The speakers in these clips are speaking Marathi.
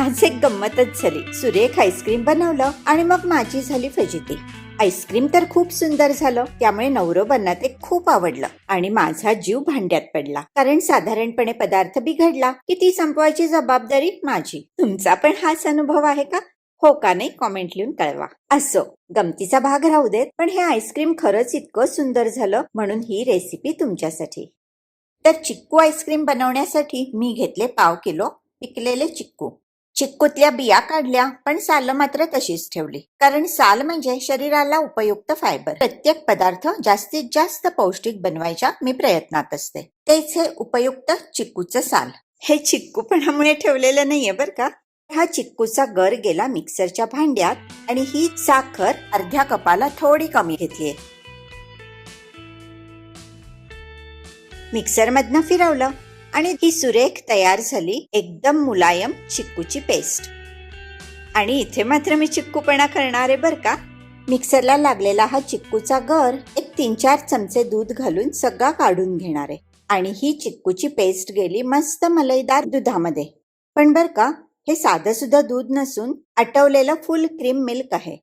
आज एक गंमतच झाली. सुरेख आईस्क्रीम बनवलं आणि मग माझी झाली फजिती. आईस्क्रीम तर खूप सुंदर झालं त्यामुळे नवरोबांना ते खूप आवडलं आणि माझा जीव भांड्यात पडला. कारण साधारणपणे पदार्थ बिघडला की ती संपवायची जबाबदारी माझी. तुमचा पण हाच अनुभव आहे का? हो का नाही कॉमेंट लिहून कळवा. असो गमतीचा भाग राहू देत पण हे आईस्क्रीम खरंच इतकं सुंदर झालं म्हणून ही रेसिपी तुमच्यासाठी. तर चिक्कू आईस्क्रीम बनवण्यासाठी मी घेतले पाव किलो पिकलेले चिक्कू. चिक्कूतल्या बिया काढल्या पण साल मात्र तशीच ठेवली. कारण साल म्हणजे शरीराला उपयुक्त फायबर. प्रत्येक पदार्थ जास्तीत जास्त पौष्टिक बनवायच्या मी प्रयत्नात असते. तेच हे उपयुक्त चिक्कूचं साल. हे चिक्कूपणामुळे ठेवलेलं नाहीये बरं का? हा चिक्कूचा गर गेला मिक्सरच्या भांड्यात आणि ही साखर अर्ध्या कपाला थोडी कमी घेतलीये. मिक्सर मधनं फिरवलं. आणि ही सुरेख तयार झाली एकदम मुलायम चिक्कूची पेस्ट. आणि इथे मात्र मी चिक्कूपणा करणार आहे बर का? मिक्सरला लागलेला हा चिक्कूचा गर एक तीन चार चमचे दूध घालून सगळा काढून घेणार. आहे आणि ही चिक्कूची पेस्ट गेली मस्त मलईदार दुधामध्ये. पण बर का हे साधं सुद्धा दूध नसून आटवलेलं फुल क्रीम मिल्क आहे.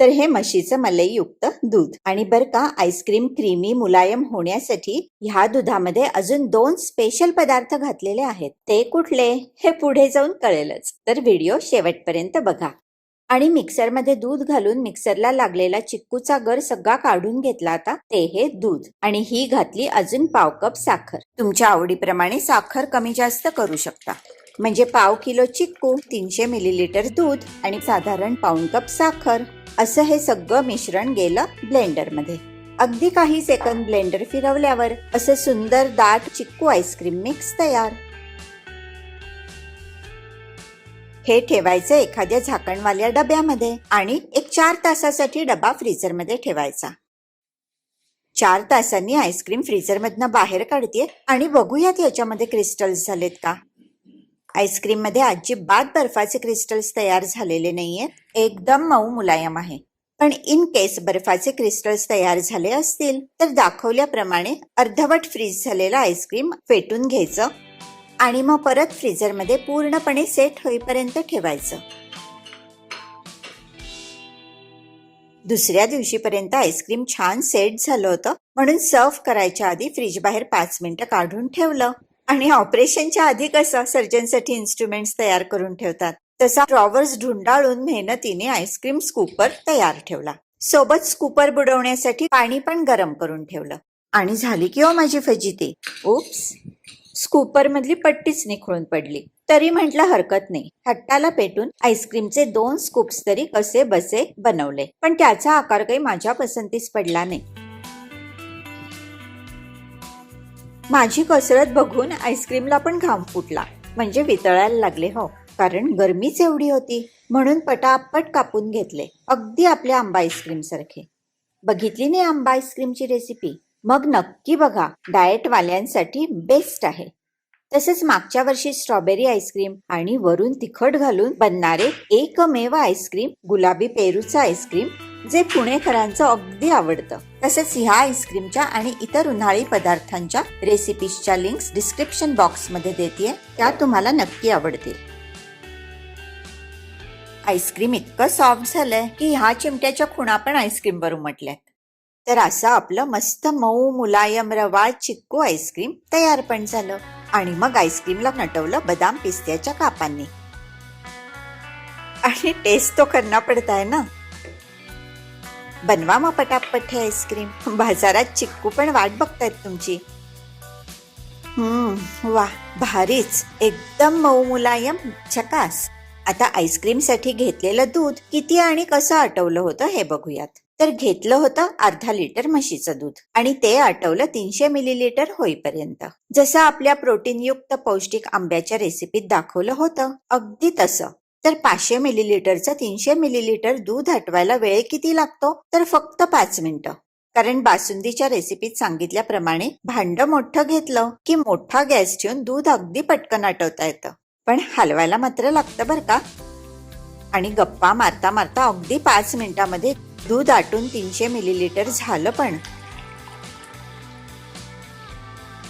तर हे म्हशीचं मलईयुक्त दूध. आणि बर का आईस्क्रीम क्रीमी मुलायम होण्यासाठी ह्या दुधामध्ये अजून दोन स्पेशल पदार्थ घातलेले आहेत. ते कुठले? हे पुढे जाऊन कळेलच. तर व्हिडिओ शेवटपर्यंत बघा. आणि मिक्सरमध्ये दूध घालून मिक्सरला लागलेला चिक्कूचा गर सगळा काढून घेतला आता ते हे दूध. आणि ही घातली अजून पाव कप साखर. तुमच्या आवडीप्रमाणे साखर कमी जास्त करू शकता. म्हणजे पाव किलो चिक्कू तीनशे मिलीलिटर दूध आणि साधारण पाऊन कप साखर. असं हे सगळं मिश्रण गेलं ब्लेंडरमध्ये. अगदी काही सेकंद ब्लेंडर फिरवल्यावर असं सुंदर दाट चिक्कू आईस्क्रीम मिक्स तयार. हे ठेवायचं एखाद्या झाकणवाल्या डब्यामध्ये आणि एक चार तासासाठी डबा फ्रीझरमध्ये ठेवायचा. चार तासांनी आईस्क्रीम फ्रीझरमधनं बाहेर काढते आणि बघूयात याच्यामध्ये क्रिस्टल्स झालेत का? आईस्क्रीममध्ये अजिबात बर्फाचे क्रिस्टल्स तयार झालेले नाहीयेत एकदम मऊ मुलायम आहे. पण इन केस बर्फाचे क्रिस्टल्स तयार झाले असतील तर दाखवल्याप्रमाणे अर्धवट फ्रीज झालेलं आईस्क्रीम फेटून घ्यायचं आणि मग परत फ्रीजरमध्ये पूर्णपणे सेट होईपर्यंत ठेवायचं. दुसऱ्या दिवशीपर्यंत आईस्क्रीम छान सेट झालं होतं म्हणून सर्व्ह करायच्या आधी फ्रीज बाहेर पाच मिनिटं काढून ठेवलं. आणि ऑपरेशनच्या आधी कसं सर्जनसाठी इन्स्ट्रुमेंट्स तयार करून ठेवतात? तसा ड्रॉवर्स ढुंडाळून मेहनतीने आईस्क्रीम स्कूपर तयार ठेवला. सोबत स्कूपर बुडवण्यासाठी पाणी पण गरम करून ठेवलं. आणि झाली की हो माझी फजिती. उप्स स्कूपर मधली पट्टीच निखळून पडली. तरी म्हटलं हरकत नाही. हट्टाला पेटून आईस्क्रीमचे दोन स्कूप्स तरी कसे बसे बनवले. पण त्याचा आकार काही माझ्या पसंतीस पडला नाही. माझी कसरत बघून आईस्क्रीमला पण घाम फुटला. म्हणजे वितळायला लागले हो. कारण गरमीच एवढी होती. म्हणून पटापट कापून घेतले. अगदी आपल्या आंबा आईस्क्रीम सारखे. बघितली नाही आंबा आईस्क्रीमची रेसिपी मग नक्की बघा. डाएटवाल्यांसाठी बेस्ट आहे. तसेच मागच्या वर्षी स्ट्रॉबेरी आईस्क्रीम आणि वरून तिखट घालून बनणारे एकमेव आईस्क्रीम गुलाबी पेरूचा आईस्क्रीम जे पुणेकरांचं अगदी आवडतं. तसेच ह्या आईस्क्रीमच्या आणि इतर उन्हाळी पदार्थांच्या रेसिपीजच्या लिंक्स डिस्क्रिप्शन बॉक्समध्ये देते त्या तुम्हाला नक्की आवडतील. आईस्क्रीम इतकं सॉफ्ट झालंय की ह्या चिमट्याच्या खुणा पण आईस्क्रीम वर उमटल्यात. तर असं आपलं मस्त मऊ मुलायम रवाळ चिक्कू आईस्क्रीम तयार पण झालं आणि मग आईस्क्रीमला नटवलं बदाम पिस्त्याच्या कापांनी. आणि टेस्ट तो करना पडताय ना? बनवा मग पटापट हे आईस्क्रीम. बाजारात चिक्कू पण वाट बघतायत तुमची. हम्म वा भारीच. एकदम मऊ मुलायम झकास आता आईस्क्रीमसाठी घेतलेलं दूध किती आणि कसं आटवलं होतं हे बघूयात. तर घेतलं होतं अर्धा लिटर म्हशीचं दूध आणि ते आटवलं तीनशे मिलीलिटर होईपर्यंत. जसं आपल्या प्रोटीनयुक्त पौष्टिक आंब्याच्या रेसिपीत दाखवलं होतं अगदी तसं. तर पाचशे मिलीलिटरचं तीनशे मिलीलिटर दूध आटवायला वेळ किती लागतो? तर फक्त पाच मिनिटं. कारण बासुंदीच्या रेसिपीत सांगितल्याप्रमाणे भांड मोठं घेतलं की मोठा गॅस ठेवून दूध अगदी पटकन आटवता येतं. पण हलवायला मात्र लागतं बरं का? आणि गप्पा मारता मारता अगदी पाच मिनिटामध्ये दूध आटून तीनशे मिलीलिटर झालं पण.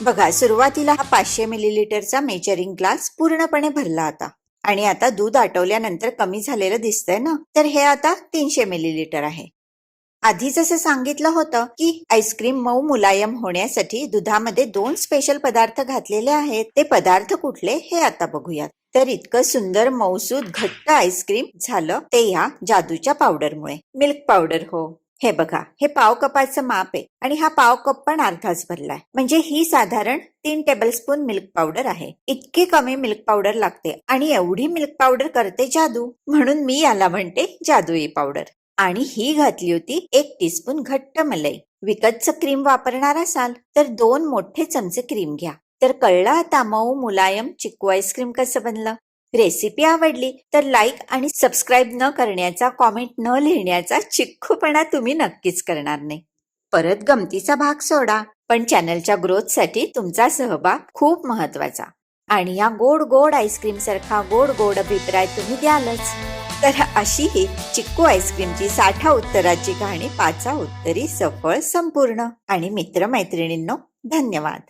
बघा सुरुवातीला हा पाचशे मिलीलिटरचा मेजरिंग ग्लास पूर्णपणे भरला होता. आणि आता दूध आटवल्यानंतर कमी झालेलं दिसतंय ना? तर हे आता तीनशे मिलीलिटर आहे. आधी जसं सांगितलं होतं की आईस्क्रीम मऊ मुलायम होण्यासाठी दुधामध्ये दोन स्पेशल पदार्थ घातलेले आहेत. ते पदार्थ कुठले हे आता बघूयात. तर इतकं सुंदर मऊसूद घट्ट आईस्क्रीम झालं ते ह्या जादूच्या पावडरमुळे मिल्क पावडर हो. हे बघा हे पाव कपाचं माप आहे आणि हा पाव कप पण अर्धाच भरलाय म्हणजे ही साधारण तीन टेबलस्पून मिल्क पावडर आहे. इतकी कमी मिल्क पावडर लागते आणि एवढी मिल्क पावडर करते जादू. म्हणून मी याला म्हणते जादुई पावडर आणि ही घातली होती एक टीस्पून घट्ट मलाई. विकतचं क्रीम वापरणार असाल तर दोन मोठे चमचे क्रीम घ्या. तर कळलं आता मऊ मुलायम चिकू आईस्क्रीम कसं बनलं? रेसिपी आवडली तर लाईक आणि सबस्क्राईब न करण्याचा कॉमेंट न लिहिण्याचा चिक्खूपणा तुम्ही नक्कीच करणार नाही. परत गमतीचा भाग सोडा पण चॅनलच्या ग्रोथसाठी तुमचा सहभाग खूप महत्त्वाचा आणि या गोड गोड आईस्क्रीम सारखा गोड गोड अभिप्राय तुम्ही द्यालच. तर अशी ही चिक्कू आईस्क्रीमची साठा उत्तराची कहाणी पाचा उत्तरी सफळ संपूर्ण. आणि मित्रमैत्रिणींनो धन्यवाद.